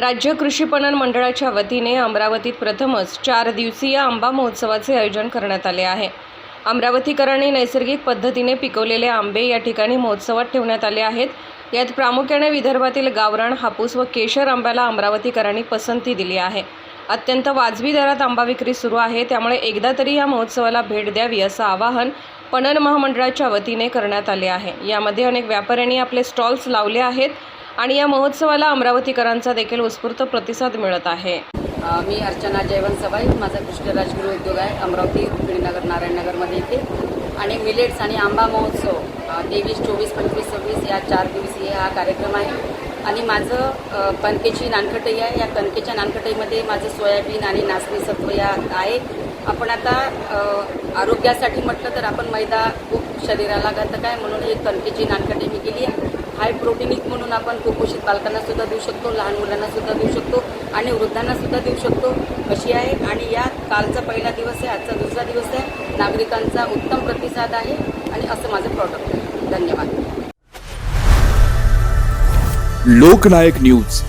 राज्य कृषी पणन मंडळाच्या वतीने अमरावतीत प्रथमच चार दिवसीय आंबा महोत्सवाचे आयोजन करण्यात आले आहे. अमरावतीकरांनी नैसर्गिक पद्धतीने पिकवलेले आंबे या ठिकाणी महोत्सवात ठेवण्यात आले आहेत. यात प्रामुख्याने विदर्भातील गावरान हापूस व केशर आंब्याला अमरावतीकरांनी पसंती दिली आहे. अत्यंत वाजवी दरात आंबा विक्री सुरू आहे. त्यामुळे एकदा तरी या महोत्सवाला भेट द्यावी असं आवाहन पणन महामंडळाच्या वतीने करण्यात आले आहे. यामध्ये अनेक व्यापाऱ्यांनी आपले स्टॉल्स लावले आहेत. आणि या महोत्सवाला अमरावतीकरांचा देखील उत्स्फूर्त प्रतिसाद मिळत आहे. मी अर्चना जयवंत सबाई माझा कृष्ण राजगुरू उद्योग आहे अमरावती रुक्मिणीनगर नारायणनगरमध्ये इथे. आणि मिलेट्स आणि आंबा महोत्सव तेवीस चोवीस पंचवीस सव्वीस या चार दिवसीय हा कार्यक्रम आहे. आणि माझं कणकेची नानखटई आहे. या कणकेच्या नानखटईमध्ये माझं सोयाबीन आणि नाचणी सत्व या आहे. आपण आता आरोग्यासाठी म्हटलं तर आपण मैदा खूप शरीराला घातक आहे. म्हणून एक कणकेची नानखटई मी केली आहे. हाय प्रोटीनिक म्हणून आपण कुपोषित बालकांना सुद्धा देऊ शकतो लहान मुलांना सुद्धा देऊ शकतो आणि वृद्धांना सुद्धा देऊ शकतो. अशी आहे? आणि या कालचा पहिला दिवस आहे आजचा दुसरा दिवस आहे. नागरिकांचा उत्तम प्रतिसाद आहे आणि असं माझं प्रॉडक्ट आहे. धन्यवाद. लोकनायक न्यूज.